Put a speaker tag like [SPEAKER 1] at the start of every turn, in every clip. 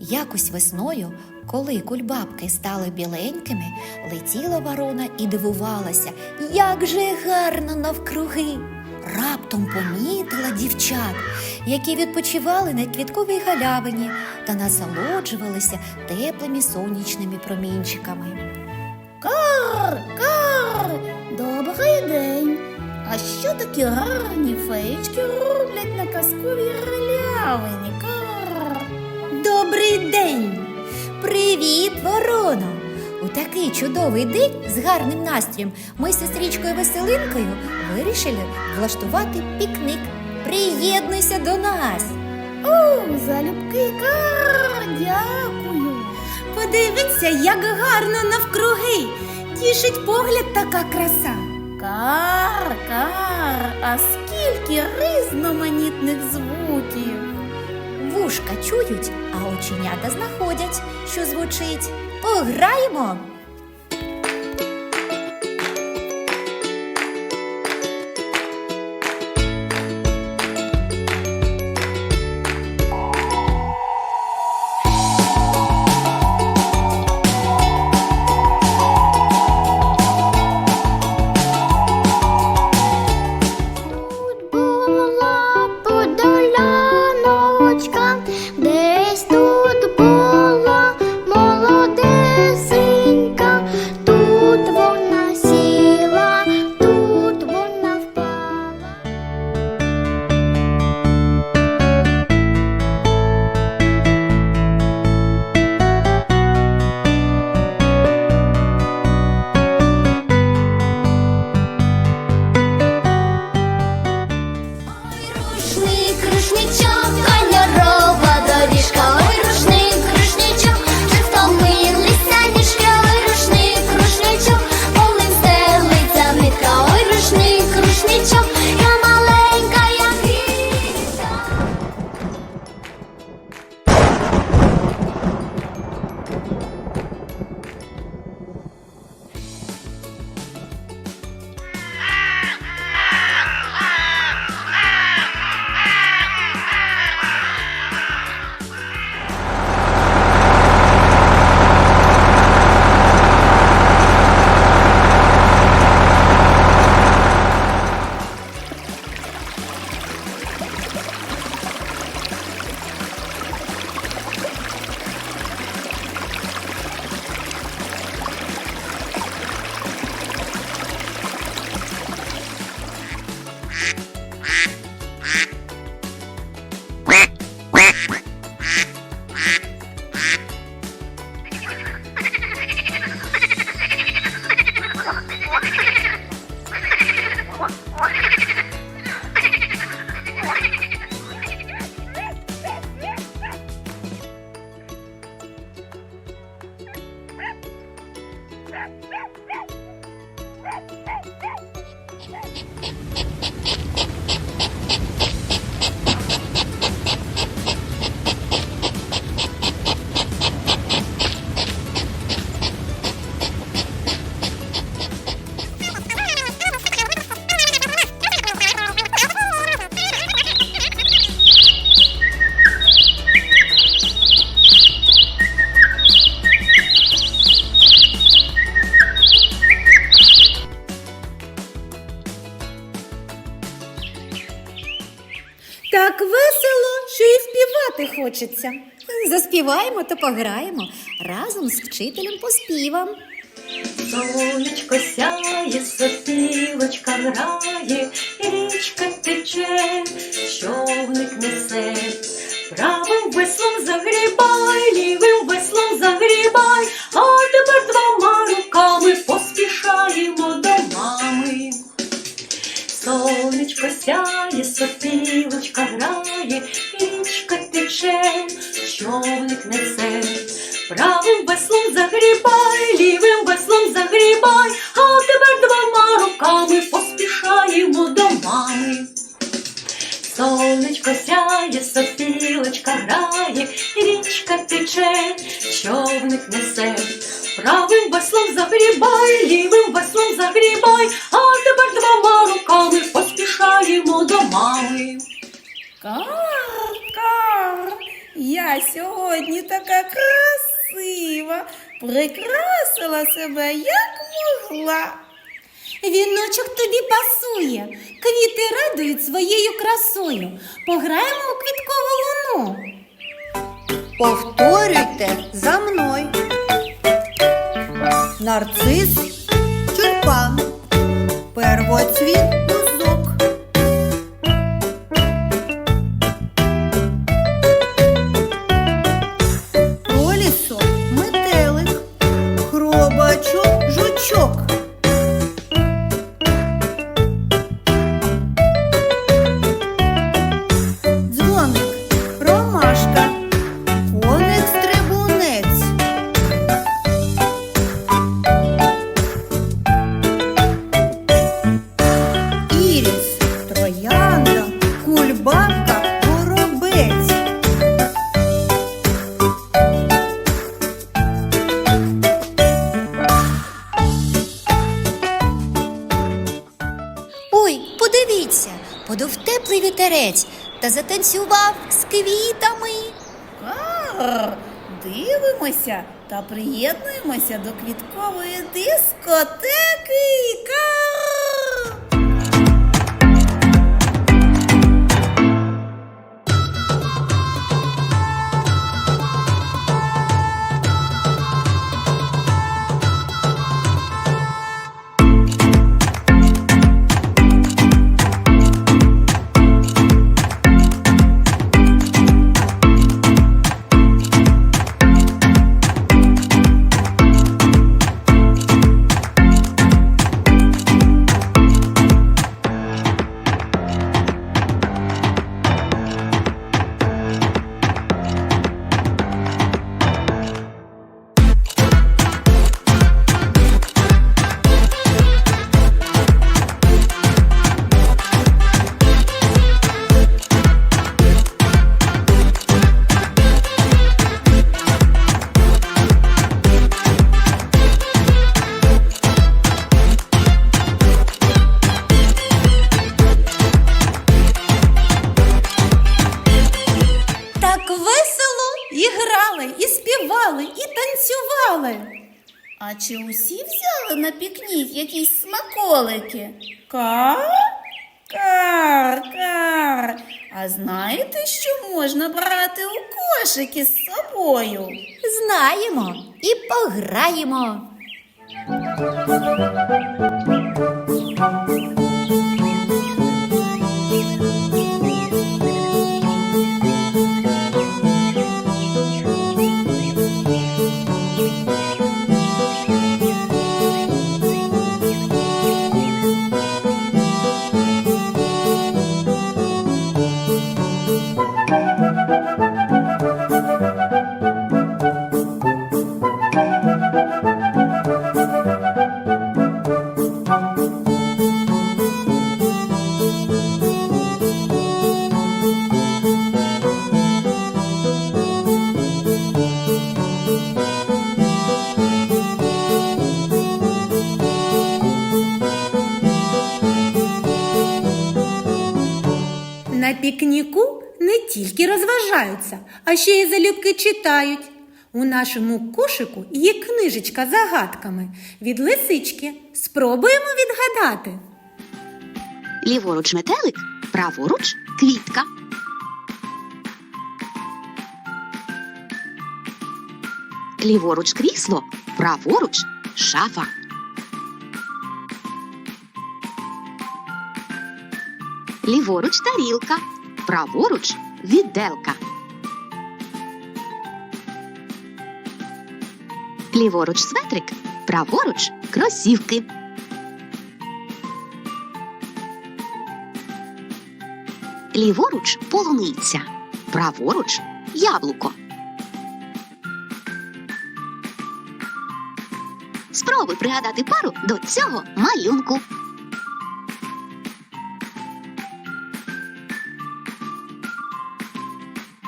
[SPEAKER 1] Якось весною, коли кульбабки стали біленькими, летіла ворона і дивувалася, як же гарно навкруги. Раптом помітила дівчат, які відпочивали на квітковій галявині та насолоджувалися теплими сонячними промінчиками.
[SPEAKER 2] Кар, кар, добрий день. А що такі гарні феєчки
[SPEAKER 1] Добрий день! Привіт, ворона! У такий чудовий день з гарним настроєм ми з сестричкою Веселинкою вирішили влаштувати пікник. Приєднуйся до нас!
[SPEAKER 2] О, залюбки, дякую.
[SPEAKER 1] Подивіться, як гарно навкруги! Тішить погляд така краса.
[SPEAKER 2] Кар, кар, а скільки різноманітних звуків.
[SPEAKER 1] Вушка чують, а оченята знаходять, що звучить. Пограємо! Хочеться. Заспіваємо та пограємо разом з вчителем по співам.
[SPEAKER 3] Сонечко сяє, сопілочка грає, річка тече, човник несе. Правим веслом загрібай, лівим веслом загрібай, а тепер двома руками поспішаємо до мами. Сонечко сяє, сопілочка грає, річка човник несе. Правим веслом загрібай, лівим веслом загрібай, а тепер двома руками поспішаємо до мами. Сонечко сяє, сопілочка грає, річка тече, човник несе. Правим веслом загрібай, лівим веслом загрібай, а тепер двома руками поспішаємо до мами.
[SPEAKER 2] Я сьогодні така красива, прикрасила себе як могла.
[SPEAKER 4] Віночок тобі пасує, квіти радують своєю красою. Пограємо у квіткову луну.
[SPEAKER 5] Повторюйте за мною. Нарцис, тюльпан, первоцвіт,
[SPEAKER 4] та затанцював з квітами.
[SPEAKER 2] Кар, дивимося та приєднуємося до квіткової дискотеки. А знаєте, що можна брати у кошики з собою?
[SPEAKER 4] Знаємо і пограємо. Пікніку не тільки розважаються, а ще й залюбки читають. У нашому кошику є книжечка з загадками від лисички. Спробуємо відгадати.
[SPEAKER 6] Ліворуч метелик, праворуч квітка. Ліворуч крісло, праворуч шафа. Ліворуч тарілка, праворуч відделка. Ліворуч светрик, праворуч кросівки. Ліворуч полуниця, праворуч яблуко. Спробуй пригадати пару до цього малюнку.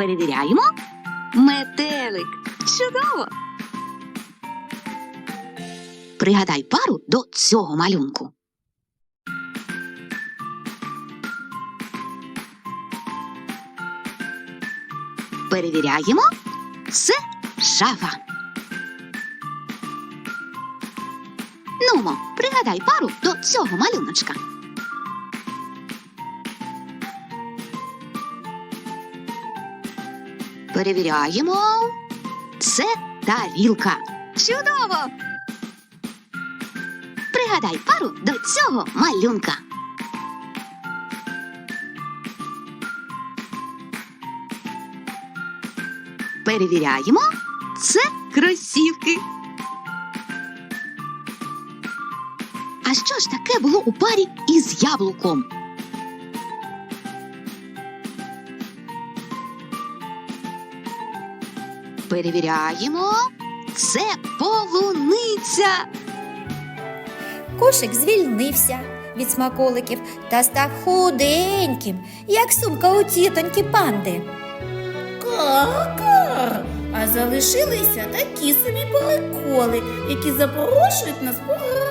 [SPEAKER 6] Перевіряємо. Метелик. Чудово. Пригадай пару до цього малюнку. Перевіряємо. Це шафа. Нумо, пригадай пару до цього малюночка. Перевіряємо. Це тарілка. Чудово! Пригадай пару до цього малюнка. Перевіряємо. Це кросівки. А що ж таке було у парі із яблуком? Перевіряємо. Це полуниця.
[SPEAKER 1] Кошик звільнився від смаколиків та став худеньким, як сумка у тітоньки панди.
[SPEAKER 2] Кар-кар. А залишилися такі собі баликоли, які запрошують нас погратись.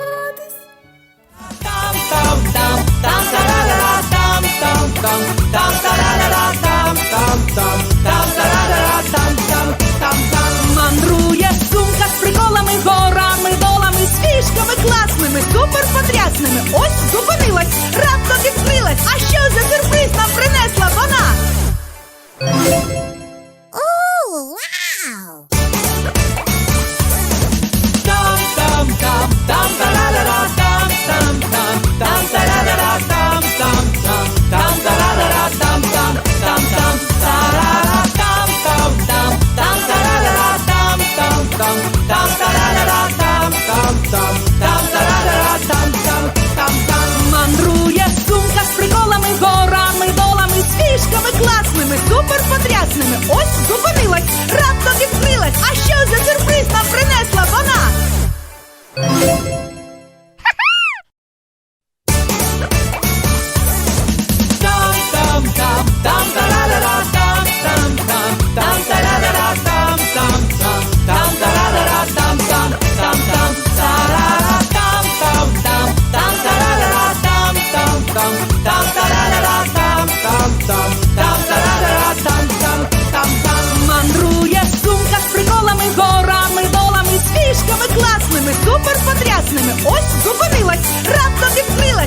[SPEAKER 7] Мандрує раптом відкрилась. А що за сюрприз нам принесла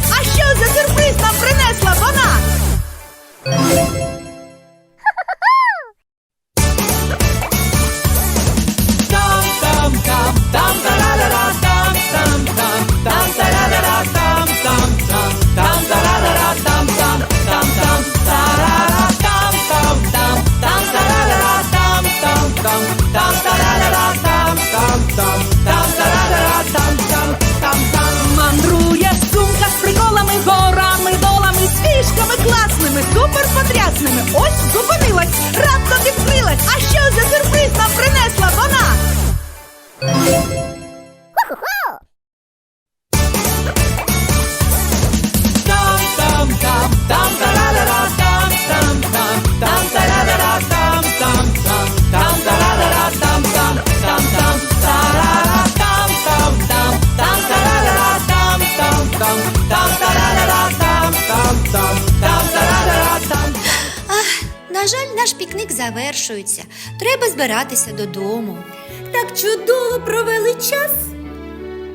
[SPEAKER 1] I наш пікник завершується. Треба збиратися додому. Так чудово провели час.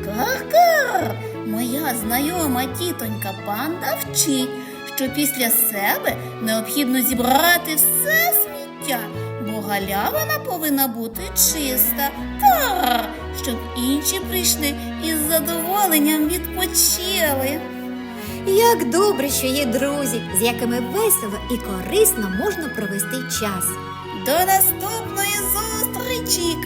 [SPEAKER 2] Кар-кар. Моя знайома тітонька панда вчить, що після себе необхідно зібрати все сміття, бо галявина повинна бути чиста, кар, щоб інші прийшли і з задоволенням відпочили.
[SPEAKER 1] Як добре, що є друзі, з якими весело і корисно можна провести час.
[SPEAKER 2] До наступної зустрічі!